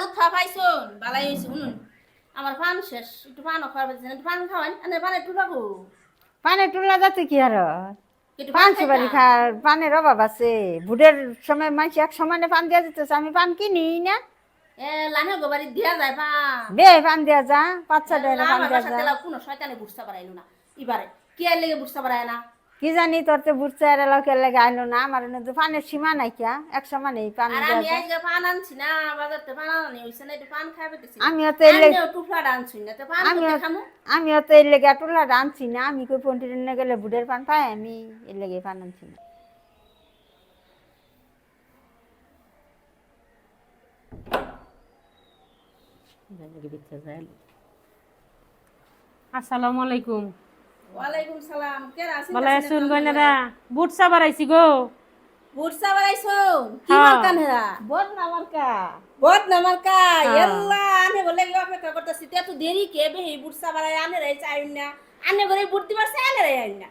লুৎফা পাইছুন বালাই হইছে শুনুন আমার পান শেষ একটু পান খাওয়ার পাইছেন একটু পান খাওয়ান আনে টুলা যাতে কি আর? পান। সুপারি খার পানের অভাব আছে। বুড়ের সময় মানুষ এক সমানে পান দিয়া দিতেছে আমি পান কিনি না। এ লানে গোবারি দিয়া যায় পান। দে পান দিয়া যা পাঁচ পান আমার দিয়া যা। কোনো শয়তানে বুঝতে পারাইলো না। এবারে কি আর লেগে বুঝতে পারায় না? কি জানি তোর তো বুড়ছে আর লোকের লেগে আইলো না আমার এনে তো পানের সীমা নাই কিয়া এক সমানে পান আর আমি। আজকে পান আনছি না বাজার থেকে পান আনি হইছে না একটু পান খাইবে দিছি আমিও তো এর লেগে টুকরাটা আনছি না তো পান করতে খামু? আমিও তো এর লেগে টুলা আনছি না আমি কই পন্টির পন্টিনে গেলে বুড়ের পান পাই আমি এর লেগে পান আনছি না। আসসালামু আলাইকুম। ওয়ালাইকুম সালাম। কে আছেন বলা শুন গইনারা বুট সাবার আইছি গো। বুড়সা বাড়াইছো? কি হ্যাঁ। হেরা বদ না কা হ্যাঁ। এল্লা আনে বলে অপেক্ষা করতেছি। তে তো দেরি কে বে হি বুড়সা বাড়াই আনে রে চাই না। আনে করে বুড়তি পারছে আনে রে আইন না।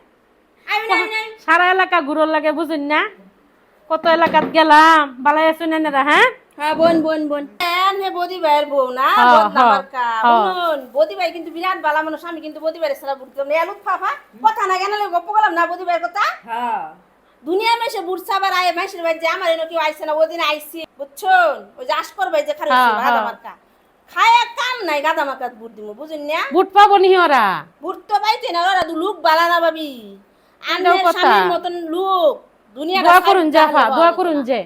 আইন না সারা এলাকা ঘুরোর লাগে বুঝুন না? কত এলাকাত গেলাম। বালাই আছেন এনারা হ্যাঁ? হ্যাঁ বোন বোন বোন। আনে বদি ভাইয়ের বউ না হ্যাঁ, কা হ্যাঁ। বদি ভাই কিন্তু বিরাট বালা মানুষ আমি কিন্তু বদি ভাইয়ের সারা বুড়তি না। এলুত ফাফা কথা না কেন গপ্প করলাম না বদি ভাইয়ের কথা? হ্যাঁ। দুনিয়া মেশে বুড়সা বাড়ায় মাসের ভাই যে আমার এনে কেউ আইছে না ওদিন আইছি বুঝছুন? ওই যে আসকর ভাই যে খারাপ হ্যাঁ, গাদা হ্যাঁ। মার্কা খায় কাম নাই গাদা মার্কা বুট দিমু বুঝুন না? বুট পাবো নি ওরা? বুট তো পাইতে না ওরা দু লোক বালা না ভাবি। স্বামীর মতন লোক। দুনিয়া দোয়া করুন জাফা দোয়া করুন যে।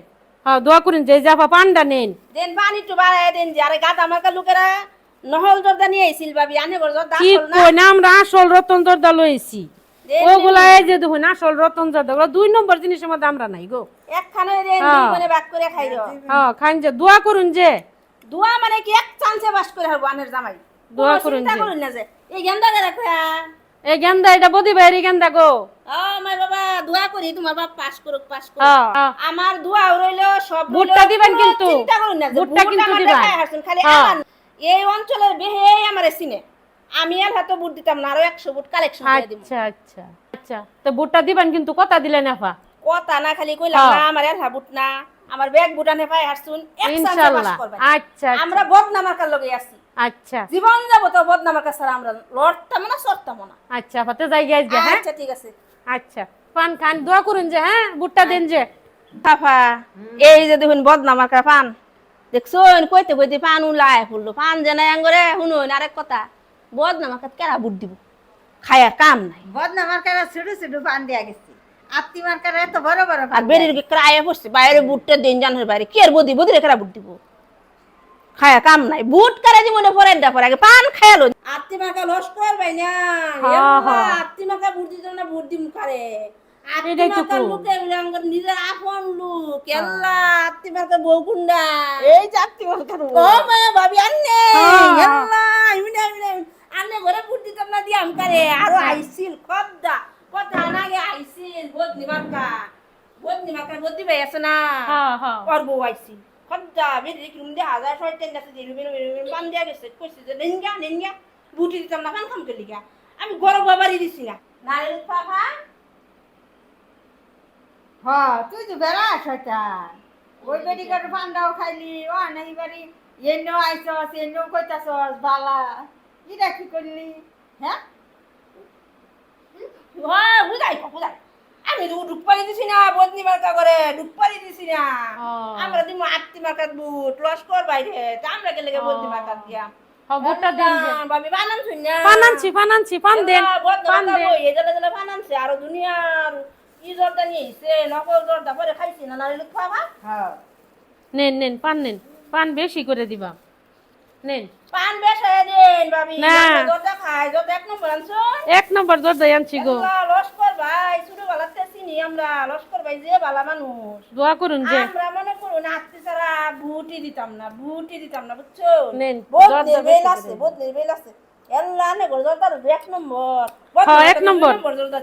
হ্যাঁ দোয়া করুন যে জাফা পান্ডা নেন। দেন পানি একটু বাড়ায় দেন যে আরে গাদা মার্কা লোকেরা নহল জর্দা নিয়ে আইছিল ভাবি আনে বড় জর্দা কি না? কই না আমরা আসল রতন জর্দা লইছি ওগুলা এই যে দেখুন আসল রতন জর্দা ওগুলা দুই নম্বর জিনিসের মধ্যে আমরা নাই গো। একখানে হ্যাঁ। দুই মানে বাক করে খাইল। হ্যাঁ খান যে দোয়া করুন যে। দুয়া মানে কি এক চান্সে বাস করে হারবো আনের জামাই। দোয়া করুন যে। করুন না যে এই গেন্দা করে রাখা এই গেন্দা এটা বদি বাইরে গেন্দা গো। আমার বাবা দোয়া করি তোমার বাপ পাস করুক পাস করুক। হ্যাঁ। হ্যাঁ। আমার দোয়া রইল সব ভুট্টা দিবেন কিন্তু। চিন্তা করুন না ভুট্টা কিন্তু দিবেন। খালি হ্যাঁ। আমার এই অঞ্চলের বেহে আমার সিনে আমি আর হাতে বুট দিতাম না আরও একশো বুট কালেকশন করে দিব। আচ্ছা আচ্ছা আচ্ছা। তো বুটটা দিবেন কিন্তু কথা দিলেন আফা কথা না খালি কইলাম হ্যাঁ। না আমার আর বুট না। আমার ব্যাগ বুটানে চান্সে পাস ইনশাআল্লাহ আচ্ছা আচ্ছা, আমরা বদনামার কার লগে আছি। আচ্ছা। জীবন যাব তো বদনামার কাছে আমরা লড়তাম না সরতাম না। আচ্ছা ফাতে যাই আসবে হ্যাঁ? আচ্ছা ঠিক আছে। আচ্ছা পান খান দোয়া করুন যে হ্যাঁ? বুটটা দেন যে। তাফা এই যে দেখুন বদনামার কার পান। দেখছুন কইতে কইতে পান উলায় ফুললো পান যে জানাই আঙ্গরে শুনুন আরেক কথা। বদনামার কাছে কেরা বুট দিব? খায়া কাম নাই। বদ না আমার কারা ছোট ছোট পান দিয়া গেছে। আত্মি মার কারা এত বড় বড় আর বেরির ক্রায়ে পড়ছে বাইরে বুটটা দিন জানার বাইরে। কি আর বদি বদি কেরা বুট দিব? খায়া কাম নাই। বুট কারে দিব না পরে দা পরে আগে পান খায়ালো আত্মি মাকা লস কর ভাই না। আত্মি মাকা বুট দিত না বুট দিম কারে? আরও আইছিল খদ্দা। কথা নাগে আইছিল বদনি মাকা বদনি মাকা বদনি ভাই আছে না? হ্যাঁ হ্যাঁ খদ্দা বেরি রুম দিয়ে হাজার ছয় টেন গেছে যে রুমে রুমে পান দিয়া গেছে কইছে যে নেঙ্গা নেঙ্গা বুটি দিতাম না পান খাম কে লিগা আমি গরম বাবারই দিছি না নারে পাপা হ্যাঁ তুই তো বেড়া শয়তান ওই বেটি কার পান্ডাও খাইলি ও নাই বাড়ি এনো আইছস এনো কইতাছস বালা ইরা কি করলি হ্যাঁ বুঝাই বুঝাই আমি তো ডুব পারি দিছি না বদনি মার্কা করে ডুব পারি দিছি না। আমরা দিমু আত্মি মার্কাত বুট লস কর বাইরে। তা আমরা গেলে বদনি মার্কাত দিয়া? দেন বাবি বানান শুন না পান পান দেন পান দেন। এজলে জলে বানানছে আর দুনিয়ার ই জর্দা নকল জর্দা পরে খাইছি না নারে লুক খাবা হ্যাঁ। নেন নেন পান নেন পান বেশি করে দিবা। নেন। পান বেশ দেন বাবি না। জর্দা খাই জর্দা এক নম্বর আনছো এক নম্বর জর্দা আনছি গো। লস্কর ভাই চিনি আমরা লস্কর ভাই যে বালা মানুষ। দোয়া করুন যে। আমরা মনে করুন আত্মি ছাড়া বুটি দিতাম না বুটি দিতাম না বুঝছ? নেন, আছে করে আছে। এল্লা নে গো এক নম্বর। হ্যাঁ, এক নম্বর।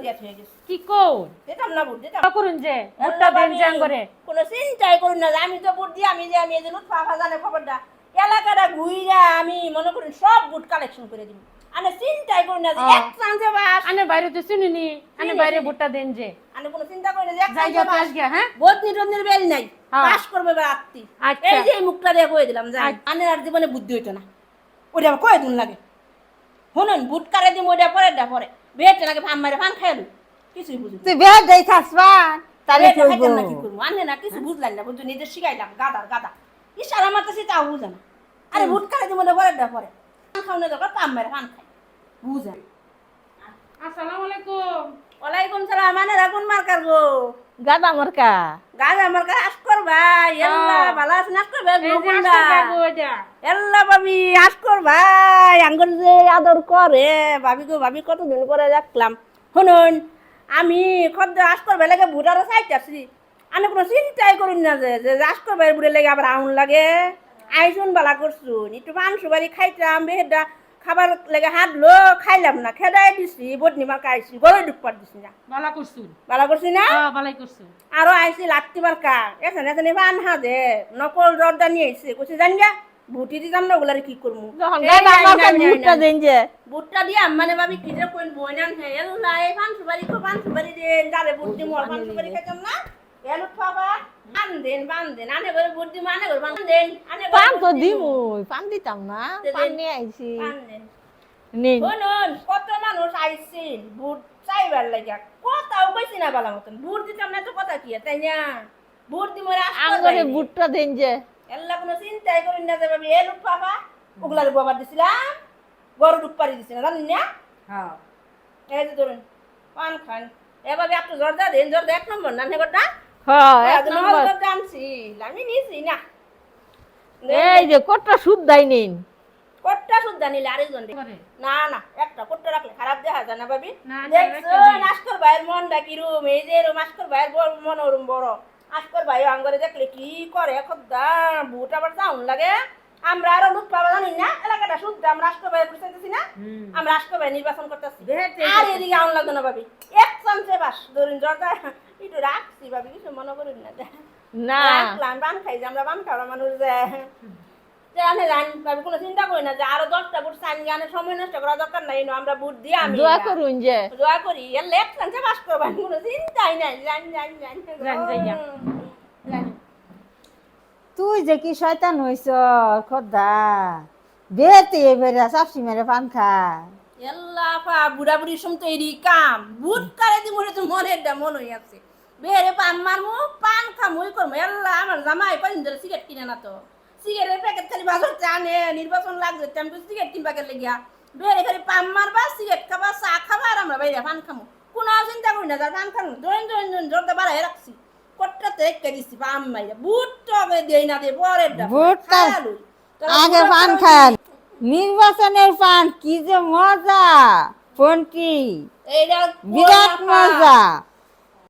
দিয়া হয়ে গেছে। কি কও দিতাম না বুট দিতাম। করুন যে বুটটা দেন আঙ্গরে কোনো চিন্তাই করুন না আমি তো বুট দিয়ে আমি যে আমি যে লুৎফা জানে খবরটা এলাকাটা ঘুইরা আমি মনে করুন সব বুট কালেকশন করে দিব। আনে চিন্তাই করি না যে। এক চান্সে বাস আনে বাইরে তো শুনিনি আনে বাইরে। ভুট্টা দেন যে। আনে কোনো চিন্তা করি না যে এক যাই চান্সে যত বাস আসগে হ্যাঁ? বদনি টদনির বেল নাই। হ্যাঁ। পাস করবে আত্মি। আচ্ছা। এই যে এই মুখটা দিয়ে কয়ে দিলাম জান আচ্ছা। আনের আর জীবনে বুদ্ধি হইতো না। আবার কয়ে দিন লাগে। শুনুন বুট কারে দিম ওইটা পরে এটা পরে। বেটে নাকি ফান মারে ফান খাইলু কিছুই বুঝি তুই খাস পান তাহলে বেটে কইব। না কি করব? আনে না কিছু বুঝলাম না বুঝছ? নিজে শিখাইলাম গাদার গাদা। ইশারা মারতেছি তাও বুঝে না। আরে বুট কারে দিম পরে। এটা পরে ফান খাওয়ানো দরকার পাম মারে ফান খাই। বুঝে। আসসালামু আলাইকুম। ওয়ালাইকুম সালাম মানে রাখুন মার্কার গো। গাদা মরকা। গাছ আমার কাছে আসকর এল্লা। ভালো আছেন? আসকর ভাই এই যে বকুলদা। আসতে যাব এটা এল্লা ভাবি আঙ্গুর যে আদর করে ভাবি গো ভাবি কতদিন দেখলাম শুনুন আমি খদ্দ আসকর ভাই লাগে বুড়ারও সাইতে আসছি। আমি কোনো চিন্তাই করুন না যে যে আসকর ভাই বুড়ে লাগে আবার আউন লাগে। আইসুন বালা করছুন। একটু মাংস বাড়ি খাইতাম বেহেদা খাবার লেগে হাঁটলো খাইলাম না। খেদাই দিছি বদনি মার খাইছি গরু ডুবপার দিছি না। ভালো করছুন বালা করছি না? হ্যাঁ ভালোই করছুন আরও আইসি লাত্তি বারকা এখানে এখানে বান হাজে নকল জর্দা নিয়ে আইসি কইছে জান গা বুটি দিতাম না ওগুলারে কি মরকা যে। বুটটা দিয়ে আম্মানে ভাবি কি যে কইন বইনান হে। এল্লা এই পান সুপারি কো পান সুপারি দে ডালে বুটি মোর পান সুপারি খাইতাম না। এলু খাবা বান দেন বান আনে করে বুটি মানে করে আনে পান তো দিমু। পান দিতাম না পান নিয়ে আইছি। পান শুনুন কত মানুষ আইছিল বুট চাইবার লাগিয়া। কথাও কইছি না বালা মতন বুট দিতাম না তো কথা কি তাই না? আঙ্গরে দেন যে। এল্লা কোনো চিন্তাই করি না যে ভাবি এ লুট পাবা ওগুলার বাবার দিছিলাম গরু ডুব পারি দিছিলাম জানেন না? হ্যাঁ। এই যে ধরুন পান খান। এভাবে একটু জর্দা দিন জর্দা এক নম্বর না নেগরটা হ্যাঁ এই যে কতটা সুদ নিন। কোটটা শুদ্ধা নিলে আরেকজন। না না একটা কোটটা রাখলে খারাপ দেখা যায় না ভাবি। আসকর ভাইয়ের মনটা কিরম এই যে এরম আসকর ভাইয়ের বড় মন বড়। আসকর ভাই আঙ্গরে দেখলে কি করে খদ্দা বুট আবার চাউন লাগে। আমরা আরও লুট পাবা জানি না এলাকাটা শুদ্ধ আমরা ভাইয়ের বুঝতেছি না আমরা ভাই নির্বাচন করতেছি। আর এদিকে আউন লাগতো না ভাবি। এক চান্সে বাস ধরুন জর্দা একটু রাখছি ভাবি কিছু মনে করুন না। না। রাখলাম বান খাই আমরা বান খাওয়া মানুষ আমি ভাবি কোনো চিন্তা করি না যে আরও দশটা বুট গানে সময় নষ্ট করা দরকার নাই আমরা বুট দিয়ে আমি দোয়া করুন যে। দোয়া করি এর লেফট চান্সে বাস করবেন কোনো চিন্তাই নাই। জানি জানি জানি। জানি, জানি, জানি। জানি। তুই যে কি শয়তান হইছ খদ্দা বেতে এবারে সাপসি মেরে পান খা। এল্লা পা বুড়া বুড়ি সম তো এরই কাম। বুট কারে দি মনে তো মনে ডা মন হই আছে। বেরে পান মারমু, পান খামুই করমু। এল্লা আমার জামাই কদিন ধরে সিগারেট কিনে না তো। সিগারেটের প্যাকেট খালি বাজার আনে নির্বাচন লাগছে আমি তো সিগারেট কিনবা গেলে গিয়া। বেরে খালি পান মারবা, সিগারেট খাবা, চা খাবা, আর আমরা বাইরে পান খামু। কোনো চিন্তা করি না যা পান খামু। ধরেন ধরেন ধরেন জোরটা বাড়াই রাখছি। কটটাতে একটা দিচ্ছি পাম মাইরে। বুট তো আগে দেই না দে পরে। বুটটা আগে পান খান। নির্বাচনের পান কি যে মজা পন্টি বিরাট মজা।